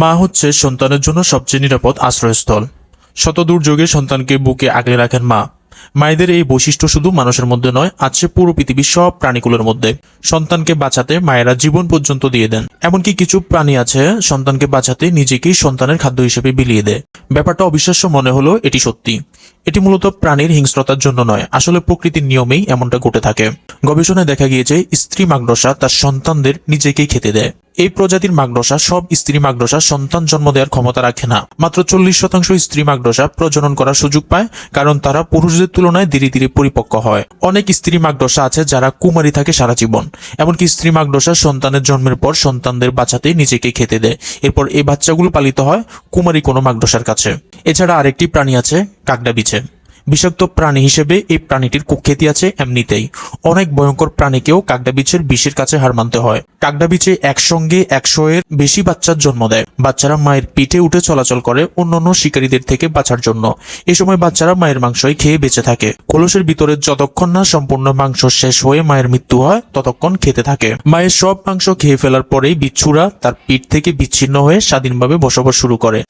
মা হচ্ছে সন্তানের জন্য সবচেয়ে নিরাপদ আশ্রয়স্থল। শত দুর্যোগে সন্তানকে বুকে আগলে রাখেন মা। মায়েদের এই বৈশিষ্ট্য শুধু মানুষের মধ্যে নয় আছে পুরো পৃথিবীর সব প্রাণীগুলোর মধ্যে। সন্তানকে বাঁচাতে মায়েরা জীবন পর্যন্ত দিয়ে দেন। এমনকি কিছু প্রাণী আছে, সন্তানকে বাঁচাতে নিজেকেই সন্তানের খাদ্য হিসেবে বিলিয়ে দেয়। ব্যাপারটা অবিশ্বাস্য মনে হলো এটি সত্যি। এটি মূলত প্রাণীর হিংস্রতার জন্য নয়, আসলে প্রকৃতির নিয়মেই এমনটা ঘটে থাকে। গবেষণায় দেখা গিয়েছে, স্ত্রী মাগডসা তার সন্তানদের নিজেকেই খেতে দেয়। এই প্রজাতির মাগডসা সব স্ত্রী মাগডসা সন্তান জন্ম দেওয়ার ক্ষমতা রাখে না। মাত্র চল্লিশ শতাংশ স্ত্রী মাগডসা প্রজনন করার সুযোগ পায়, কারণ তারা পুরুষদের তুলনায় ধীরে ধীরে পরিপক্ক হয়। অনেক স্ত্রী মাগডসা আছে যারা কুমারী থাকে সারা জীবন, এমনকি স্ত্রী মাগডসা সন্তানের জন্মের পর সন্তানদের বাঁচাতে নিজেকে খেতে দেয়। এরপর এই বাচ্চাগুলো পালিত হয় কুমারী কোনো মাগডসার কাছে। এছাড়া আরেকটি প্রাণী আছে কাকডা বিছে বিষাক্ত প্রাণী হিসেবে এই প্রাণীটির কুখ্যাতি আছে এমনিতেই। অনেক ভয়ঙ্কর প্রাণীকেও কাকডাবিছের বিষের কাছে হার মানতে হয়। কাকডাবিছে একসঙ্গে একশো এর বেশি বাচ্চার জন্ম দেয়। বাচ্চারা মায়ের পিঠে উঠে চলাচল করে অন্যান্য শিকারীদের থেকে বাঁচার জন্য। এই সময় বাচ্চারা মায়ের মাংসই খেয়ে বেঁচে থাকে। কলসের ভিতরে যতক্ষণ না সম্পূর্ণ মাংস শেষ হয়ে মায়ের মৃত্যু হয়, ততক্ষণ খেতে থাকে। মায়ের সব মাংস খেয়ে ফেলার পরেই বিচ্ছুরা তার পিঠ থেকে বিচ্ছিন্ন হয়ে স্বাধীনভাবে বসবাস শুরু করে।